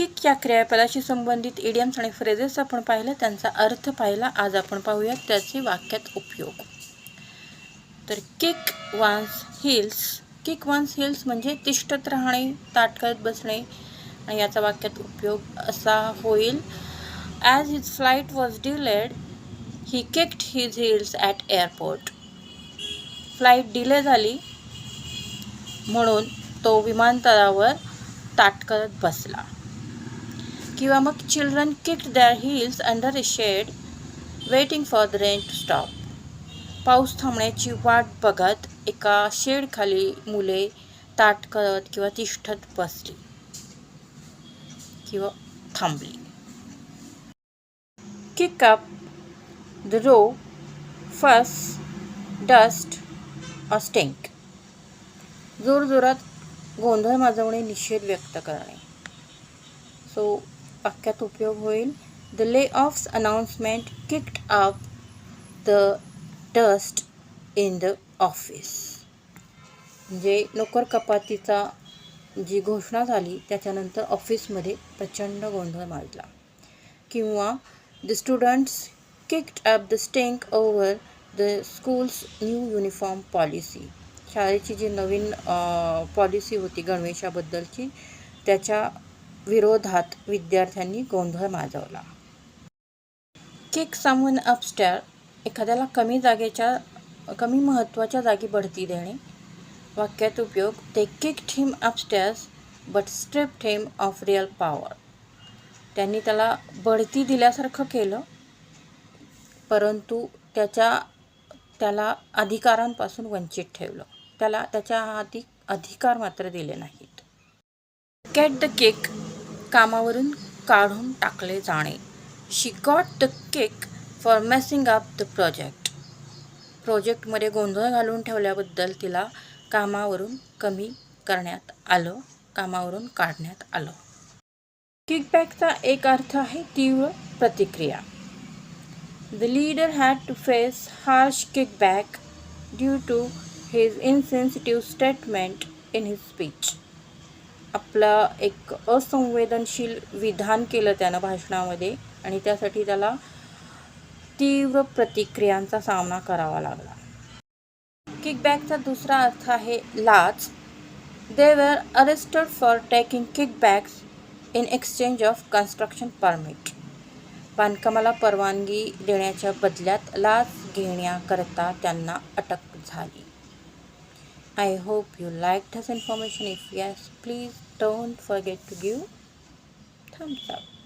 Kick या क्रियापदाशी संबंधित idioms आणि फ्रेजेस आपण पाहिलं त्यांचा अर्थ पाहिला. आज आपण पाहूयात त्याचे वाक्यात उपयोग. तर kick one's heels kick one's heels म्हणजे तिष्ठत राहणे ताटकळत बसणे. आणि याचा वाक्यात उपयोग असा होईल. As his flight was delayed he kicked his heels at airport flight delay झाली. म्हणून तो विमानतळावर ताटकळत बसला. किंवा मग children kicked their heels under a shade waiting for the rain to stop पाऊस थांबण्याची वाट बघत एका शेडखाली मुले ताट करत किंवा तिष्ठत बसली किंवा थांबली. Kick up the row fuss dust or stink stink जोरजोरात गोंधळ माजवणे निषेध व्यक्त करणे. सो वाक्यात उपयोग होईल. The layoffs announcement kicked up the dust in the office म्हणजे नोकर कपातीचा जी घोषणा झाली त्याच्यानंतर ऑफिसमध्ये प्रचंड गोंधळ माजला. किंवा the students kicked up the stink over the school's new uniform policy शाळेची जी नवीन पॉलिसी होती गणवेशाबद्दलची त्याच्या विरोधात विद्यार्थ्यांनी गोंधळ माजवला. किक समवन अपस्टॅर एखाद्याला कमी जागेच्या कमी महत्त्वाच्या जागी बढती देणे वाक्यात उपयोग ते kick them upstairs but strip him of real power त्यांनी त्याला बढती दिल्यासारखं केलं परंतु त्याच्या त्याला अधिकारांपासून वंचित ठेवलं. त्याला त्याच्या अधिक अधिकार मात्र दिले नाहीत. गेट द केक कामावरून काढून टाकले जाणे. She got the cake for messing up the project प्रोजेक्टमध्ये गोंधळ घालून ठेवल्याबद्दल तिला कामावरून कमी करण्यात आलं कामावरून काढण्यात आलं. किकबॅकचा एक अर्थ आहे तीव्र प्रतिक्रिया. The leader had to face harsh kickback due to his insensitive statement in his speech आपलं एक असंवेदनशील विधान केलं त्यानं भाषणामध्ये आणि त्यासाठी त्याला तीव्र प्रतिक्रियांचा सामना करावा लागला. किकबॅकचा दुसरा अर्थ आहे लाच. They were arrested for taking kickbacks in exchange of construction permit बांधकामाला परवानगी देण्याच्या बदल्यात लाच घेण्याकरता त्यांना अटक झाली. I hope you liked this information. If yes, please don't forget to give thumbs up.